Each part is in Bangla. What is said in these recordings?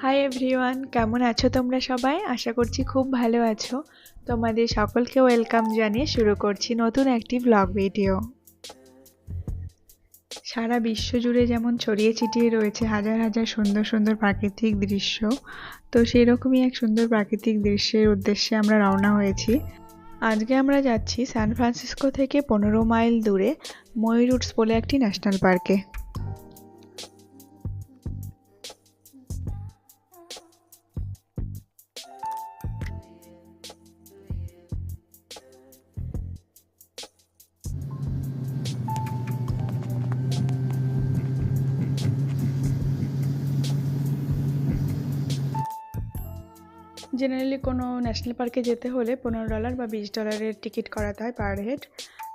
হাই এভরিওয়ান কেমন আছো তোমরা সবাই? আশা করছি খুব ভালো আছো। তোমাদের সকলকে ওয়েলকাম জানিয়ে শুরু করছি নতুন একটি ব্লগ ভিডিও সারা বিশ্ব জুড়ে যেমন ছড়িয়ে ছিটিয়ে রয়েছে হাজার হাজার সুন্দর সুন্দর প্রাকৃতিক দৃশ্য, তো সেই রকমই এক সুন্দর প্রাকৃতিক দৃশ্যের উদ্দেশ্যে আমরা রওনা হয়েছি। আজকে আমরা যাচ্ছি সান ফ্রান্সিসকো থেকে পনেরো মাইল দূরে ময়ূরুটস বলে একটি ন্যাশনাল পার্কে। জেনারেলি কোনো ন্যাশনাল পার্কে যেতে হলে পনেরো ডলার বা বিশ ডলারের টিকিট করাতে হয় পার হেড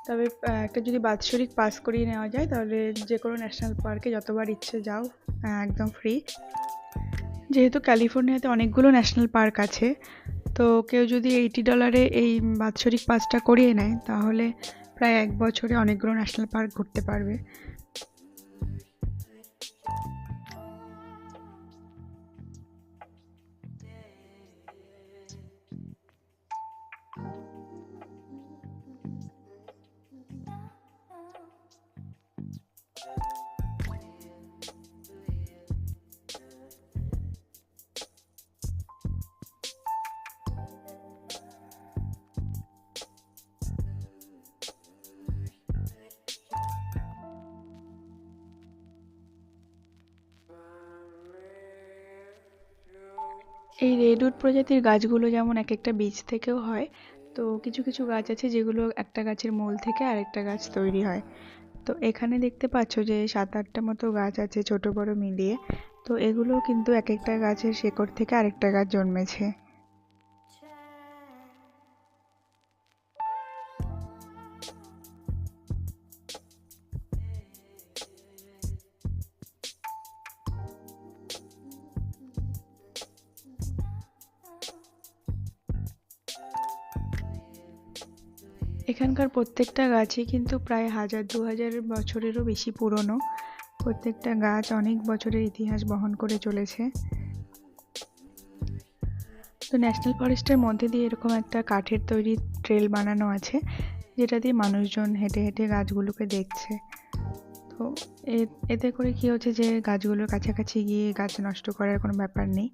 তবে একটা যদি বাৎসরিক পাস করিয়ে নেওয়া যায়, তাহলে যে কোনো ন্যাশনাল পার্কে যতবার ইচ্ছে যাও একদম ফ্রি যেহেতু ক্যালিফোর্নিয়াতে অনেকগুলো ন্যাশনাল পার্ক আছে, তো কেউ যদি এইটি ডলারে এই বাৎসরিক পাসটা করিয়ে নেয়, তাহলে প্রায় এক বছরে অনেকগুলো ন্যাশনাল পার্ক ঘুরতে পারবে। এই রেডউড প্রজাতির গাছগুলো যেমন এক একটা বীজ থেকেও হয়, তো কিছু কিছু গাছ আছে যেগুলো একটা গাছের মূল থেকে আরেকটা গাছ তৈরি হয়। তো এখানে দেখতে পাচ্ছ যে সাত আটটা মতো গাছ আছে ছোট বড় মিলিয়ে, তো এগুলো কিন্তু এক একটা গাছের শেকড় থেকে আরেকটা গাছ জন্মেছে। এখানকার প্রত্যেকটা গাছই কিন্তু প্রায় হাজার দু হাজার বছরেরও বেশি পুরনো। প্রত্যেকটা গাছ অনেক বছরের ইতিহাস বহন করে চলেছে। তো ন্যাশনাল ফরেস্টের মধ্যে দিয়ে এরকম একটা কাঠের তৈরি ট্রেল বানানো আছে, যেটা দিয়ে মানুষজন হেঁটে হেঁটে গাছগুলোকে দেখছে। তো এতে করে কি হচ্ছে যে গাছগুলোর কাছাকাছি গিয়ে গাছ নষ্ট করার কোনো ব্যাপার নেই,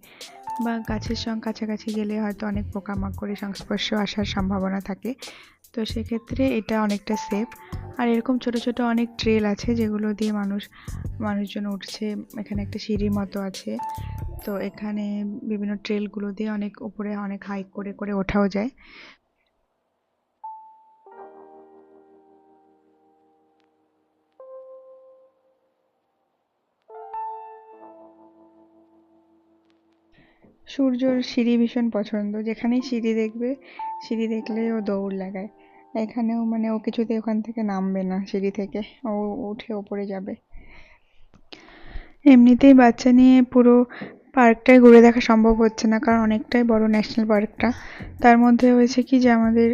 বা গাছের সঙ্গে কাছাকাছি গেলে হয়তো অনেক পোকামাকড়ের সংস্পর্শ আসার সম্ভাবনা থাকে। তো সেক্ষেত্রে এটা অনেকটা সেফ আর এরকম ছোট ছোট অনেক ট্রেল আছে যেগুলো দিয়ে মানুষ, মানুষজন উঠছে। এখানে একটা সিঁড়ির মতো আছে। তো এখানে বিভিন্ন ট্রেলগুলো দিয়ে অনেক উপরে অনেক হাইক করে করে ওঠাও যায়। সূর্যর সিঁড়ি ভীষণ পছন্দ। যেখানেই সিঁড়ি দেখবে, সিঁড়ি দেখলে ও দৌড় লাগায়। এখানেও মানে ও কিছুতে ওখান থেকে নামবে না সিঁড়ি থেকে। ও উঠে ওপরে যাবে। এমনিতেই বাচ্চা নিয়ে পুরো পার্কটাই ঘুরে দেখা সম্ভব হচ্ছে না, কারণ অনেকটাই বড় ন্যাশনাল পার্কটা তার মধ্যে হয়েছে কি যে আমাদের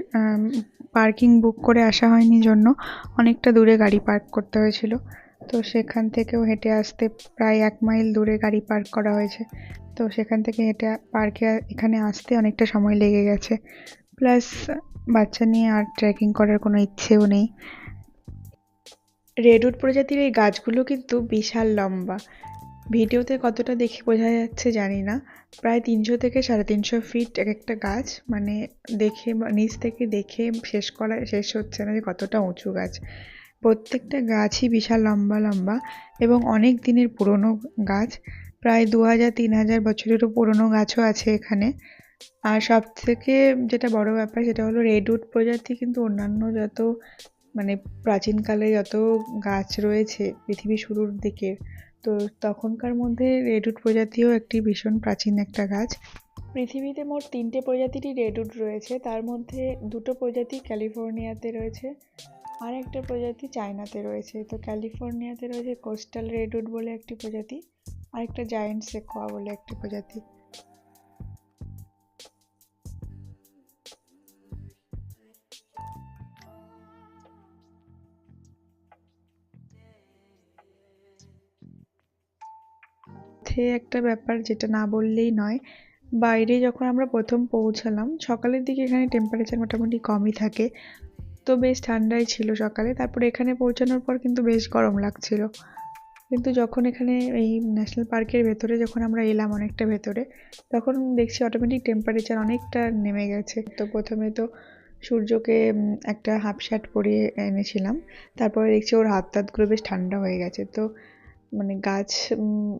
পার্কিং বুক করে আসা হয়নি জন্য অনেকটা দূরে গাড়ি পার্ক করতে হয়েছিল। তো সেখান থেকেও হেঁটে আসতে প্রায় এক মাইল দূরে গাড়ি পার্ক করা হয়েছে। তো সেখান থেকে হেঁটে পার্কে এখানে আসতে অনেকটা সময় লেগে গেছে। প্লাস বাচ্চা নিয়ে আর ট্রেকিং করার কোনো ইচ্ছেও নেই। রেডউড প্রজাতির এই গাছগুলো কিন্তু বিশাল লম্বা। ভিডিওতে কতটা দেখে বোঝা যাচ্ছে জানি না। প্রায় তিনশো থেকে সাড়ে তিনশো ফিট এক একটা গাছ মানে দেখে নিচ থেকে দেখে শেষ করা, শেষ হচ্ছে না যে কতটা উঁচু গাছ। প্রত্যেকটা গাছই বিশাল লম্বা লম্বা এবং অনেক দিনের পুরনো গাছ। প্রায় দু হাজার তিন হাজার বছরেরও পুরনো গাছও আছে এখানে। আর সব থেকে যেটা বড় ব্যাপার সেটা হলো রেডউড প্রজাতি কিন্তু অন্যান্য যত মানে প্রাচীনকালে যত গাছ রয়েছে পৃথিবী শুরুর দিকে, তো তখনকার মধ্যে রেডউড প্রজাতিও একটি ভীষণ প্রাচীন একটা গাছ। পৃথিবীতে মোট তিনটে প্রজাতিরই রেডউড রয়েছে, তার মধ্যে দুটো প্রজাতি ক্যালিফোর্নিয়াতে রয়েছে আর একটা প্রজাতি চায়নাতে রয়েছে। তো ক্যালিফোর্নিয়াতে রয়েছে কোস্টাল রেডউড বলে একটি প্রজাতি আর একটা জায়েন্ট সেকোয়া বলে একটি প্রজাতি। মধ্যে একটা ব্যাপার যেটা না বললেই নয়। বাইরে যখন আমরা প্রথম পৌঁছালাম, সকালের দিকে এখানে টেম্পারেচার মোটামুটি কমই থাকে। তো বেশ ঠান্ডাই ছিল সকালে। তারপরে এখানে পৌঁছানোর পর কিন্তু বেশ গরম লাগছিল। কিন্তু যখন এখানে এই ন্যাশনাল পার্কের ভেতরে যখন আমরা এলাম অনেকটা ভেতরে, তখন দেখছি অটোমেটিক টেম্পারেচার অনেকটা নেমে গেছে। তো প্রথমে তো সূর্যকে একটা হাফ শার্ট পরিয়ে এনেছিলাম। তারপরে দেখছি ওর হাত তাতগুলো বেশ ঠান্ডা হয়ে গেছে। তো মানে গাছ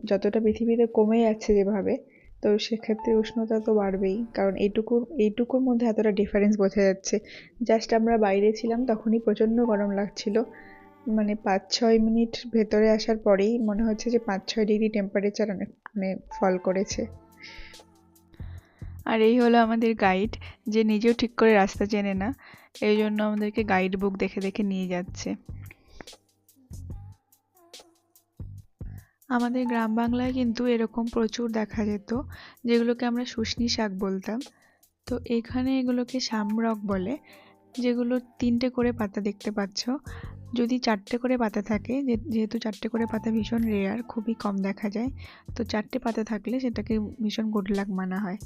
যতটা পৃথিবীতে কমে যাচ্ছে যেভাবে, তো সেক্ষেত্রে উষ্ণতা তো বাড়বেই। কারণ এইটুকু, এইটুকুর মধ্যে এতটা ডিফারেন্স বোঝা যাচ্ছে। জাস্ট আমরা বাইরে ছিলাম, তখনই প্রচণ্ড গরম লাগছিল। মানে পাঁচ ছয় মিনিট ভেতরে আসার পরেই মনে হচ্ছে যে পাঁচ ছয় ডিগ্রি টেম্পারেচার অনেক মানে ফল করেছে। আর এই হলো আমাদের গাইড যে নিজেও ঠিক করে রাস্তা চেনে না। এই জন্য আমাদেরকে গাইড বুক দেখে দেখে নিয়ে যাচ্ছে। আমাদের গ্রাম বাংলায় কিন্তু এরকম প্রচুর দেখা যেত, যেগুলোকে আমরা শুশনি শাক বলতাম। তো এখানে এগুলোকে শামরক বলে। যেগুলো তিনটে করে পাতা দেখতে পাচ্ছ। যদি চারটে করে পাতা থাকে যেহেতু চারটে করে পাতা ভীষণ রেয়ার খুবই কম দেখা যায়। তো চারটে পাতা থাকলে সেটাকে ভীষণ গুড লাক মানা হয়।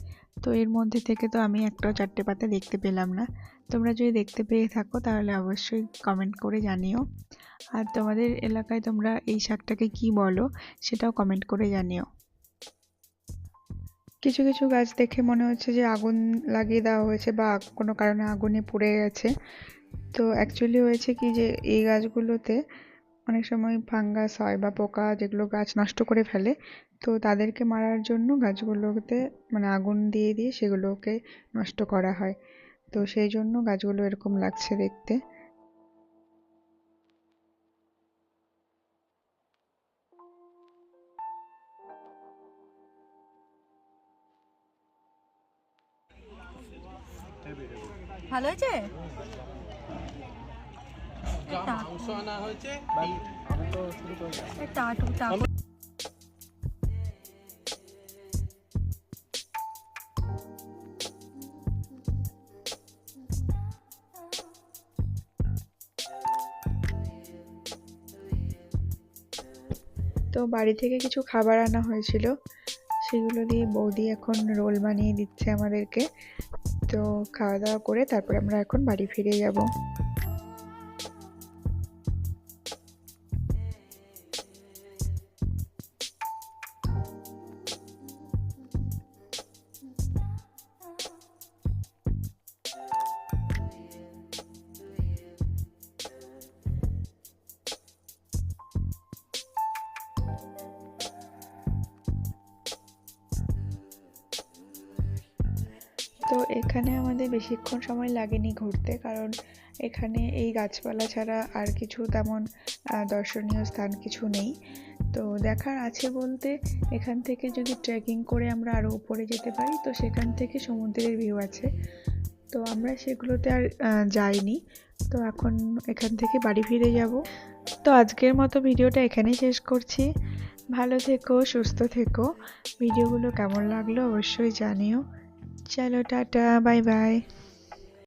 তো এর মধ্যে থেকে তো আমি একটাও চারটে পাতা দেখতে পেলাম না। তোমরা যদি দেখতে পেয়ে থাকো, তাহলে অবশ্যই কমেন্ট করে জানিও। আর তোমাদের এলাকায় তোমরা এই শাকটাকে কি বলো, সেটাও কমেন্ট করে জানিও। কিছু কিছু গাছ দেখে মনে হচ্ছে যে আগুন লাগিয়ে দেওয়া হয়েছে বা কোনো কারণে আগুনে পুড়ে গেছে। তো অ্যাকচুয়ালি হয়েছে কি যে এই গাছগুলোতে অনেক সময় ফাঙ্গাস হয় বা পোকা যেগুলো গাছ নষ্ট করে ফেলে, তো তাদেরকে মারার জন্য গাছগুলোতে মানে আগুন দিয়ে দিয়ে সেগুলোকে নষ্ট করা হয়। তো সেই জন্য গাছগুলো এরকম লাগছে দেখতে। ভালো হয়েছে? তো বাড়ি থেকে কিছু খাবার আনা হয়েছিল। সেগুলো দিয়ে বৌদি এখন রোল বানিয়ে দিচ্ছে আমাদেরকে। তো খাওয়া দাওয়া করে তারপরে আমরা এখন বাড়ি ফিরে যাব। তো এখানে আমাদের বেশিক্ষণ সময় লাগেনি ঘুরতে, কারণ এখানে এই গাছপালা ছাড়া আর কিছু তেমন দর্শনীয় স্থান কিছু নেই। তো দেখার আছে বলতে, এখান থেকে যদি ট্রেকিং করে আমরা আরও উপরে যেতে পারি, তো সেখান থেকে সমুদ্রের ভিউ আছে। তো আমরা সেগুলোতে আর যাইনি। তো এখন এখান থেকে বাড়ি ফিরে যাব। তো আজকের মতো ভিডিওটা এখানেই শেষ করছি। ভালো থেকো, সুস্থ থেকো। ভিডিওগুলো কেমন লাগল অবশ্যই জানিও। चलो टाटा बाय बाय